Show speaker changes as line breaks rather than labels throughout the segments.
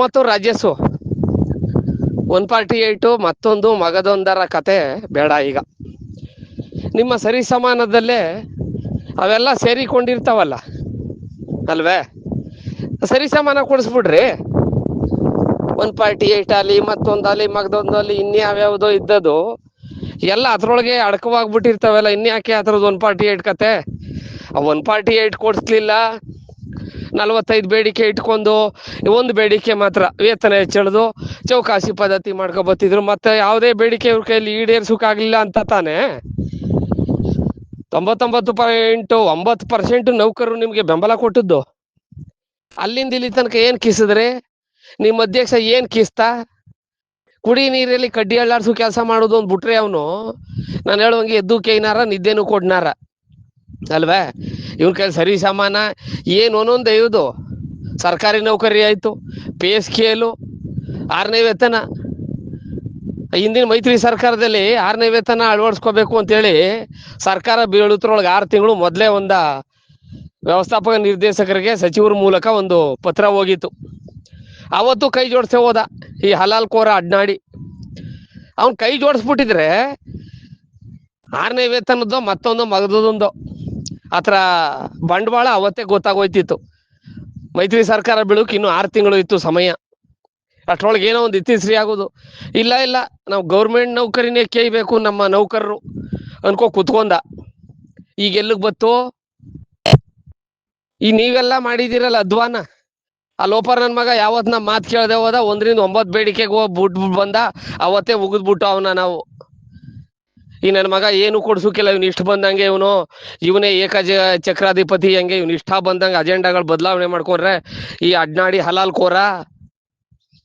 ಮತ್ತು Rajesh one forty eight, ಮತ್ತೊಂದು ಮಗದೊಂದರ ಕತೆ ಬೇಡ ಈಗ. ನಿಮ್ಮ ಸರಿ ಸಮಾನದಲ್ಲೇ ಅವೆಲ್ಲ ಸೇರಿಕೊಂಡಿರ್ತಾವಲ್ಲ, ಅಲ್ವೇ? ಸರಿ ಸಮಾನ ಕೊಡಿಸ್ಬಿಡ್ರಿ. ಒನ್ ಫಾರ್ಟಿ ಏಯ್ಟ್ ಅಲ್ಲಿ ಮತ್ತೊಂದಲ್ಲಿ, ಮಗದೊಂದಲ್ಲಿ ಇನ್ಯಾವ್ಯಾವುದೋ ಇದ್ದದು ಎಲ್ಲ ಅದ್ರೊಳಗೆ ಅಡಕವಾಗ್ಬಿಟ್ಟಿರ್ತಾವಲ್ಲ, ಇನ್ಯಾಕೆ ಅದ್ರದ್ದು ಒನ್ ಫಾರ್ಟಿ ಏಯ್ಟ್ ಕತೆ? ಒನ್ ಫಾರ್ಟಿ ಏಯ್ಟ್ ಕೊಡಿಸ್ಲಿಲ್ಲ ನಲವತ್ತೈದು ಬೇಡಿಕೆ ಇಟ್ಕೊಂಡು, ಒಂದು ಬೇಡಿಕೆ ಮಾತ್ರ ವೇತನ ಹೆಚ್ಚಳದು, ಚೌಕಾಸಿ ಪದ್ಧತಿ ಮಾಡ್ಕೊಬತ್ತಿದ್ರು ಮತ್ತೆ ಯಾವುದೇ ಬೇಡಿಕೆ ಇವ್ರ ಕೈಯಲ್ಲಿ ಈಡೇರ್ಸೋಕ್ಕಾಗಲಿಲ್ಲ ಅಂತ ತಾನೆ? ತೊಂಬತ್ತೊಂಬತ್ತು ಪಾಯಿಂಟ್ ಒಂಬತ್ತು ಪರ್ಸೆಂಟ್ ನೌಕರರು ನಿಮಗೆ ಬೆಂಬಲ ಕೊಟ್ಟದ್ದು. ಅಲ್ಲಿಂದ ಇಲ್ಲಿ ತನಕ ಏನು ಕಿಸಿದ್ರೆ, ನಿಮ್ಮ ಅಧ್ಯಕ್ಷ ಏನು ಕಿಸ್ತಾ? ಕುಡಿ ನೀರಲ್ಲಿ ಕಡ್ಡಿ ಅಳ್ಳಾಡ್ಸೋ ಕೆಲಸ ಮಾಡೋದು ಅಂದ್ಬಿಟ್ರೆ ಅವನು, ನಾನು ಹೇಳುವಂಗೆ ಎದ್ದು ಕೈನಾರ, ನಿದ್ದೆನೂ ಕೊಡ್ನಾರ. ಅಲ್ವೇ? ಇವ್ರ ಕೈ ಸರಿ ಸಮಾನ, ಏನು ಒಂದೊಂದು ಇವ್ದು ಸರ್ಕಾರಿ ನೌಕರಿ ಆಯಿತು ಪೇಸ್ ಸ್ಕೇಲು ಆರನೇ ವೇತನ. ಹಿಂದಿನ ಮೈತ್ರಿ ಸರ್ಕಾರದಲ್ಲಿ ಆರನೇ ವೇತನ ಅಳವಡಿಸ್ಕೋಬೇಕು ಅಂತೇಳಿ ಸರ್ಕಾರ ಬೀಳುತ್ತರೊಳಗೆ ಆರು ತಿಂಗಳು ಮೊದಲೇ ಒಂದ ವ್ಯವಸ್ಥಾಪಕ ನಿರ್ದೇಶಕರಿಗೆ ಸಚಿವರ ಮೂಲಕ ಒಂದು ಪತ್ರ ಹೋಗಿತ್ತು. ಅವತ್ತು ಕೈ ಜೋಡಿಸ್ತೇ ಹೋದ ಈ ಹಲಾಲ್ ಕೋರ ಅಡ್ನಾಡಿ. ಅವ್ನು ಕೈ ಜೋಡಿಸ್ಬಿಟ್ಟಿದ್ರೆ ಆರನೇ ವೇತನದ್ದು ಮತ್ತೊಂದು ಮಗದೊಂದು ಆ ಥರ ಬಂಡವಾಳ ಅವತ್ತೇ ಗೊತ್ತಾಗೋಯ್ತಿತ್ತು. ಮೈತ್ರಿ ಸರ್ಕಾರ ಬೀಳೋಕೆ ಇನ್ನು ಆರು ತಿಂಗಳು ಇತ್ತು ಸಮಯ. ಅಷ್ಟ್ರೊಳಗೆ ಏನೋ ಒಂದು ಇತ್ತೀಸ್ರಿ ಆಗೋದು. ಇಲ್ಲ ಇಲ್ಲ. ನಾವು ಗೌರ್ಮೆಂಟ್ ನೌಕರಿನೇ ಕೇಯ್ಬೇಕು ನಮ್ಮ ನೌಕರರು ಅನ್ಕೋ ಕುತ್ಕೊಂಡ. ಈಗ ಎಲ್ಲಿಗೆ ಬತ್ತು? ಈ ನೀವೆಲ್ಲ ಮಾಡಿದಿರಲ್ಲ ಅಧ್ವಾನ. ಆ ಲೋಪರ್ ನನ್ನ ಮಗ ಯಾವತ್ ನಮ್ಮ ಮಾತು ಕೇಳದೆ ಹೋದ, ಒಂದರಿಂದ ಒಂಬತ್ತು ಬೇಡಿಕೆಗೆ ಹೋಗಿ ಬಿಟ್ ಬಂದ, ಅವತ್ತೇ ಉಗಿದ್ಬಿಟ್ಟು ಅವನ ನಾವು. ಈ ನನ್ನ ಮಗ ಏನು ಕೊಡ್ಸೋಕಿಲ್ಲ ಇವ್ನು ಇಷ್ಟ ಬಂದಂಗೆ ಇವನು. ಇವನೇ ಏಕಜ, ಚಕ್ರಾಧಿಪತಿ ಹಂಗೆ, ಇವ್ನು ಇಷ್ಟ ಬಂದಂಗೆ ಅಜೆಂಡಾಗಳು ಬದಲಾವಣೆ ಮಾಡ್ಕೊಂಡ್ರೆ, ಈ ಅಡ್ನಾಡಿ ಹಲಾಲ್ ಕೋರ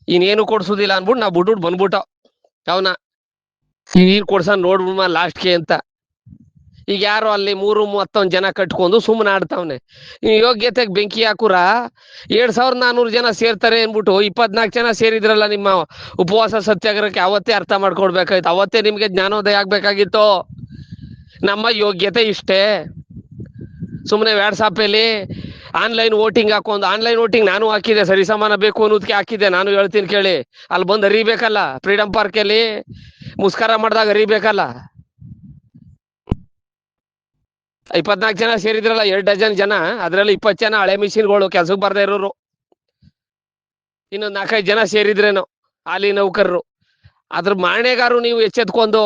ಇನ್ನೇನು ಕೊಡ್ಸೋದಿಲ್ಲ ಅನ್ಬಿಟ್ಟು ನಾ ಬಿಟ್ಬಿಟ್ಟು ಬಂದ್ಬಿಟ್ಟ ಅವನ ನೀರ್ ಕೊಡ್ಸ ನೋಡ್ಬಿಡ್ಮ ಲಾಸ್ಟ್ಗೆ ಅಂತ. ಈಗ ಯಾರು ಅಲ್ಲಿ ಮೂರು ಮೂವತ್ತೊಂದು ಜನ ಕಟ್ಕೊಂಡು ಸುಮ್ಮನೆ ಆಡ್ತಾವ್ನೆ. ಯೋಗ್ಯತೆಗೆ ಬೆಂಕಿ ಹಾಕುರ? ಎರಡ್ ಸಾವಿರದ ನಾನೂರು ಜನ ಸೇರ್ತಾರೆ ಅನ್ಬಿಟ್ಟು ಇಪ್ಪತ್ನಾಲ್ಕು ಜನ ಸೇರಿದ್ರಲ್ಲ ನಿಮ್ಮ ಉಪವಾಸ ಸತ್ಯಾಗ್ರಹಕ್ಕೆ ಅವತ್ತೇ ಅರ್ಥ ಮಾಡ್ಕೊಡ್ಬೇಕಾಯ್ತು. ಅವತ್ತೇ ನಿಮ್ಗೆ ಜ್ಞಾನೋದಯ ಆಗ್ಬೇಕಾಗಿತ್ತು. ನಮ್ಮ ಯೋಗ್ಯತೆ ಇಷ್ಟೇ. ಸುಮ್ಮನೆ ವ್ಯಾಟ್ಸಾಪಲ್ಲಿ ಆನ್ಲೈನ್ ವೋಟಿಂಗ್ ಹಾಕೊಂಡು, ಆನ್ಲೈನ್ ವೋಟಿಂಗ್ ನಾನು ಹಾಕಿದೆ ಸರಿ ಸಮಾನ ಬೇಕು ಅನ್ನೋದಕ್ಕೆ ಹಾಕಿದೆ ನಾನು ಹೇಳ್ತೀನಿ ಕೇಳಿ. ಅಲ್ಲಿ ಬಂದು ಅರಿಬೇಕಲ್ಲ ಫ್ರೀಡಮ್ ಪಾರ್ಕಲ್ಲಿ ಮುಸ್ಕಾರ ಮಾಡಿದಾಗ ಅರಿಬೇಕಲ್ಲ. ಇಪ್ಪತ್ನಾಲ್ಕು ಜನ ಸೇರಿದ್ರಲ್ಲ, ಎರಡು ಡಜನ್ ಜನ, ಅದರಲ್ಲಿ ಇಪ್ಪತ್ತು ಜನ ಹಳೆ ಮಿಷಿನ್ಗಳು ಕೆಲ್ಸಕ್ಕೆ ಬರ್ದೇ ಇರೋರು. ಇನ್ನೊಂದು ನಾಲ್ಕೈದು ಜನ ಸೇರಿದ್ರೇನೋ, ಹಾಲಿ ನೌಕರರು. ಅದ್ರ ಮಾರಣೆಗಾರು ನೀವು ಎಚ್ಚೆತ್ಕೊಂಡು,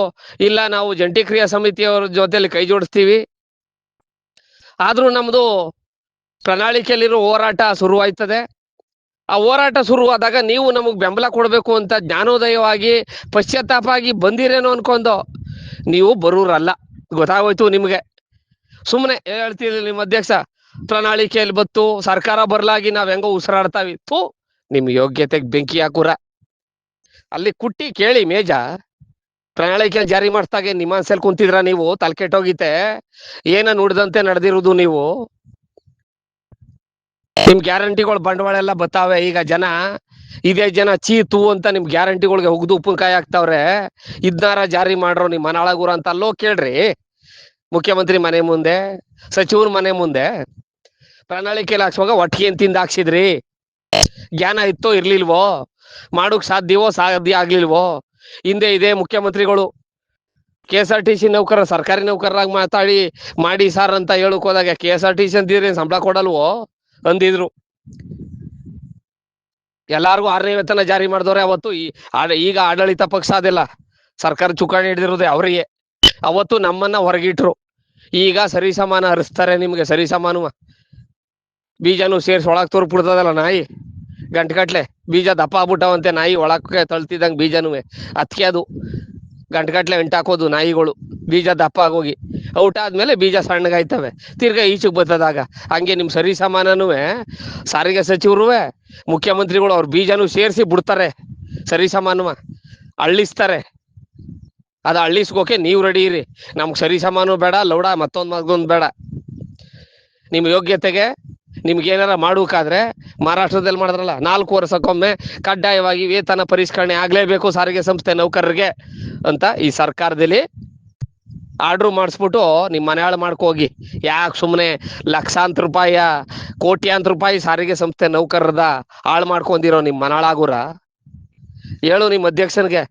ಇಲ್ಲ ನಾವು ಜಂಟಿ ಕ್ರಿಯಾ ಸಮಿತಿಯವ್ರ ಜೊತೆಲಿ ಕೈ ಜೋಡಿಸ್ತೀವಿ. ಆದ್ರೂ ನಮ್ದು ಪ್ರಣಾಳಿಕೆಯಲ್ಲಿರೋ ಹೋರಾಟ ಶುರುವಾಯ್ತದೆ. ಆ ಹೋರಾಟ ಶುರುವಾದಾಗ ನೀವು ನಮಗೆ ಬೆಂಬಲ ಕೊಡಬೇಕು ಅಂತ ಜ್ಞಾನೋದಯವಾಗಿ ಪಶ್ಚಾತ್ತಾಪ ಆಗಿ ಬಂದಿರೇನೋ ಅನ್ಕೊಂಡು, ನೀವು ಬರೋರಲ್ಲ. ಗೊತ್ತಾಗೋಯ್ತು ನಿಮಗೆ. ಸುಮ್ಮನೆ ಹೇಳ್ತೀರಿ ನಿಮ್ಮ ಅಧ್ಯಕ್ಷ, ಪ್ರಣಾಳಿಕೆಯಲ್ಲಿ ಬತ್ತು, ಸರ್ಕಾರ ಬರ್ಲಾಗಿ ನಾವ್ ಹೆಂಗೋ ಉಸಿರಾಡ್ತಾವಿ. ಥೂ, ನಿಮ್ ಯೋಗ್ಯತೆಗೆ ಬೆಂಕಿ ಹಾಕುರ. ಅಲ್ಲಿ ಕುಟ್ಟಿ ಕೇಳಿ ಮೇಜ ಪ್ರಣಾಳಿಕೆ ಜಾರಿ ಮಾಡಿಸ್ದಾಗೆ ನಿಮಾನ್ಸಲ್ ಕುಂತಿದ್ರ ನೀವು ತಲ್ಕೆಟ್ಟೋಗಿತೆ ಏನ ನುಡ್ದಂತೆ ನಡೆದಿರುವುದು ನೀವು? ನಿಮ್ ಗ್ಯಾರಂಟಿಗಳು ಬಂಡವಾಳ ಎಲ್ಲ ಬತ್ತಾವೆ. ಈಗ ಜನ, ಇದೇ ಜನ ಚೀ ತೂ ಅಂತ ನಿಮ್ ಗ್ಯಾರಂಟಿಗಳಿಗೆ ಉಪ್ಪು ಉಪ್ಪಿನಕಾಯಿ ಹಾಕ್ತಾವ್ರೆ. ಇದ್ನಾರ ಜಾರಿ ಮಾಡ್ರೋ ನಿಮ್ ಮನಾಳಗುರ ಅಂತ ಅಲ್ಲೋ ಕೇಳ್ರಿ. ಮುಖ್ಯಮಂತ್ರಿ ಮನೆ ಮುಂದೆ, ಸಚಿವರ ಮನೆ ಮುಂದೆ ಪ್ರಣಾಳಿಕೆ ಹಾಕ್ಸುವಾಗ ಒಟ್ಟಿಗೆ ತಿಂದು ಹಾಕ್ಸಿದ್ರಿ? ಜ್ಞಾನ ಇತ್ತೋ ಇರ್ಲಿಲ್ವೋ? ಮಾಡೋಕ್ ಸಾಧ್ಯವೋ ಸಾಧ್ಯ ಆಗ್ಲಿಲ್ವೋ? ಹಿಂದೆ ಇದೆ ಮುಖ್ಯಮಂತ್ರಿಗಳು. K S R T C ನೌಕರ, ಸರ್ಕಾರಿ ನೌಕರರಾಗಿ ಮಾತಾಡಿ ಮಾಡಿ ಸರ್ ಅಂತ ಹೇಳಕ್ ಹೋದಾಗ K S R T C ಅಂತಿದ್ರೆ ಸಂಬಳ ಕೊಡಲ್ವೋ? ಅಂದಿದ್ರು. ಎಲ್ಲಾರ್ಗು ಆರನೇ ವೇತನ ಜಾರಿ ಮಾಡಿದವ್ರೆ ಅವತ್ತು. ಈಗ ಆಡಳಿತ ಪಕ್ಷ ಅದೆಲ್ಲ. ಸರ್ಕಾರ ಚುಕ್ಕಾಣಿ ಹಿಡಿದಿರೋದೇ ಅವರಿಗೆ. ಅವತ್ತು ನಮ್ಮನ್ನ ಹೊರಗಿಟ್ರು. ಈಗ ಸರಿ ಸಮಾನ ಹರಿಸ್ತಾರೆ ನಿಮ್ಗೆ, ಸರಿ ಸಮಾನ ಬೀಜನು ಸೇರ್ಸಿ ಒಳಗ್ ತೋರ್ಬಿಡ್ತದಲ್ಲ ನಾಯಿ? ಗಂಟ್ಗಟ್ಲೆ ಬೀಜ ದಪ್ಪ ಆಗ್ಬಿಟ್ಟವಂತೆ ನಾಯಿ ಒಳಕ್ಕೆ ತಳ್ತಿದಂಗ್ ಬೀಜನುವೆ. ಅದಕ್ಕೆ ಅದು. ಗಂಟ್ಗಟ್ಲೆ ಎಂಟಾಕೋದು ನಾಯಿಗಳು. ಬೀಜ ದಪ್ಪ ಆಗೋಗಿ. ಔಟ್ ಆದ್ಮೇಲೆ ಬೀಜ ಸಣ್ಣಗಾಯ್ತವೆ. ತಿರ್ಗಾ ಈಚೆಗೆ ಬರ್ತದಾಗ. ಹಂಗೆ ನಿಮ್ ಸರಿ ಸಮಾನನುವೆ, ಸಾರಿಗೆ ಸಚಿವರು ಮುಖ್ಯಮಂತ್ರಿಗಳು ಅವ್ರ ಬೀಜನು ಸೇರಿಸಿ ಬಿಡ್ತಾರೆ. ಸರಿ ಸಮಾನವ. ಅಳ್ಳಿಸ್ತಾರೆ. ಅದ ಅಳ್ಳಿಸ್ಕೋಕೆ ನೀವು ರೆಡಿ ಇರಿ. ನಮ್ಗೆ ಸರಿ ಸಮಾನು ಬೇಡ, ಲೌಡ ಮತ್ತೊಂದು ಮಗೊಂದು ಬೇಡ. ನಿಮ್ಮ ಯೋಗ್ಯತೆಗೆ ನಿಮ್ಗೆ ಏನಾರ ಮಹಾರಾಷ್ಟ್ರದಲ್ಲಿ ಮಾಡಿದ್ರಲ್ಲ, ನಾಲ್ಕು ವರ್ಷಕ್ಕೊಮ್ಮೆ ಕಡ್ಡಾಯವಾಗಿ ವೇತನ ಪರಿಷ್ಕರಣೆ ಆಗ್ಲೇಬೇಕು ಸಾರಿಗೆ ಸಂಸ್ಥೆ ನೌಕರರಿಗೆ ಅಂತ ಈ ಸರ್ಕಾರದಲ್ಲಿ ಆರ್ಡ್ರ್ ಮಾಡಿಸ್ಬಿಟ್ಟು ನಿಮ್ಮ ಮನೆ ಹಾಳು ಮಾಡ್ಕೋಗಿ. ಯಾಕೆ ಸುಮ್ಮನೆ ಲಕ್ಷಾಂತರ ರೂಪಾಯಿಯ ಕೋಟ್ಯಾಂತರ ರೂಪಾಯಿ ಸಾರಿಗೆ ಸಂಸ್ಥೆ ನೌಕರರದ ಹಾಳು ಮಾಡ್ಕೊಂಡಿರೋ ನಿಮ್ಮ ಮನಾಳಾಗುರ ಹೇಳು ನಿಮ್ಮ ಅಧ್ಯಕ್ಷನಿಗೆ,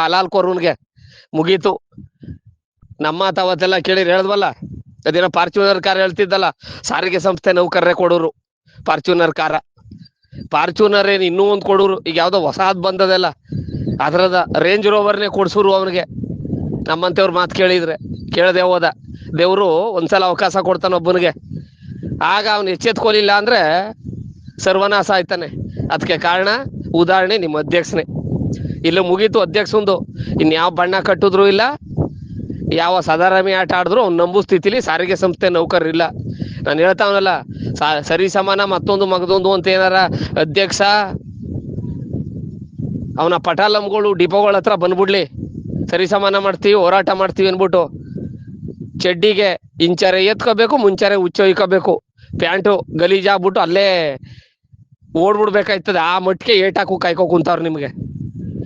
ಆ ಲಾಲ್ ಕೋರ್ವನ್ಗೆ ಮುಗೀತು. ನಮ್ಮ ಅವತ್ತೆಲ್ಲ ಕೇಳಿರಿ ಹೇಳ್ದ್ವಲ್ಲ, ಅದೇನೋ ಫಾರ್ಚುನರ್ ಕಾರ್ ಹೇಳ್ತಿದ್ದಲ್ಲ, ಸಾರಿಗೆ ಸಂಸ್ಥೆ ನೌಕರರೇ ಕೊಡೋರು ಫಾರ್ಚುನರ್ ಕಾರ. ಫಾರ್ಚುನರ್ ಏನ್ ಇನ್ನೂ ಒಂದ್ ಕೊಡೋರು, ಈಗ ಯಾವ್ದೋ ಹೊಸಾದ್ ಬಂದದಲ್ಲ, ಅದ್ರದ ರೇಂಜ್ ರೋವರ್ನೇ ಕೊಡ್ಸೋರು ಅವನಿಗೆ. ನಮ್ಮಂತೆಯವ್ರ ಮಾತು ಕೇಳಿದ್ರೆ, ಕೇಳದೆ ಹೋದ. ದೇವ್ರು ಒಂದ್ಸಲ ಅವಕಾಶ ಕೊಡ್ತಾನ ಒಬ್ಬನಿಗೆ. ಆಗ ಅವ್ನು ಎಚ್ಚೆತ್ಕೊಲಿಲ್ಲ ಅಂದ್ರೆ ಸರ್ವನಾಶ ಆಯ್ತಾನೆ. ಅದಕ್ಕೆ ಕಾರಣ, ಉದಾಹರಣೆ ನಿಮ್ಮ ಅಧ್ಯಕ್ಷನೇ. ಇಲ್ಲಿ ಮುಗೀತು ಅಧ್ಯಕ್ಷಂದು ಇನ್ಯಾವ ಬಣ್ಣ ಕಟ್ಟಿದ್ರು ಇಲ್ಲ, ಯಾವ ಸಾಧಾರಣ ಆಟ ಆಡಿದ್ರು ಅವ್ನು ನಂಬು ಸ್ಥಿತಿಲಿ ಸಾರಿಗೆ ಸಂಸ್ಥೆ ನೌಕರರಿಲ್ಲ. ನಾನು ಹೇಳ್ತಾವನಲ್ಲ ಸರಿ ಸಮಾನ ಮತ್ತೊಂದು ಮಗದೊಂದು ಅಂತ ಏನಾರ ಅಧ್ಯಕ್ಷ? ಅವನ ಪಟಾಲಂಗಳು, ಡಿಪೋಗಳ ಹತ್ರ ಬಂದ್ಬಿಡ್ಲಿ. ಸರಿ ಸಮಾನ ಮಾಡ್ತೀವಿ, ಹೋರಾಟ ಮಾಡ್ತೀವಿ ಅನ್ಬಿಟ್ಟು ಚಡ್ಡಿಗೆ ಇಂಚರೆ ಎತ್ಕೋಬೇಕು, ಮುಂಚಾರೆ ಹುಚ್ಚೊಯ್ಕೋಬೇಕು ಪ್ಯಾಂಟು ಗಲೀಜಾಗ್ಬಿಟ್ಟು ಅಲ್ಲೇ ಓಡ್ಬಿಡ್ಬೇಕಾಯ್ತದೆ. ಆ ಮಟ್ಟಿಗೆ ಏಟಾಕು ಕಾಯ್ಕೋ ಕುಂತಾವ್ರು ನಿಮ್ಗೆ.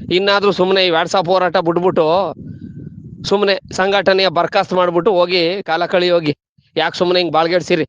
ಇನ್ನಾದ್ರೂ ಸುಮ್ಮನೆ ಈ ವಾಟ್ಸಪ್ ಹೋರಾಟ ಬಿಟ್ಬಿಟ್ಟು ಸುಮ್ಮನೆ ಸಂಘಟನೆಯ ಬರ್ಖಾಸ್ತ್ ಮಾಡ್ಬಿಟ್ಟು ಹೋಗಿ ಕಾಲ ಕಳಿ ಹೋಗಿ ಯಾಕೆ ಸುಮ್ಮನೆ ಹಿಂಗ್ ಬಾಳ್ಗೆಡ್ಸಿರಿ?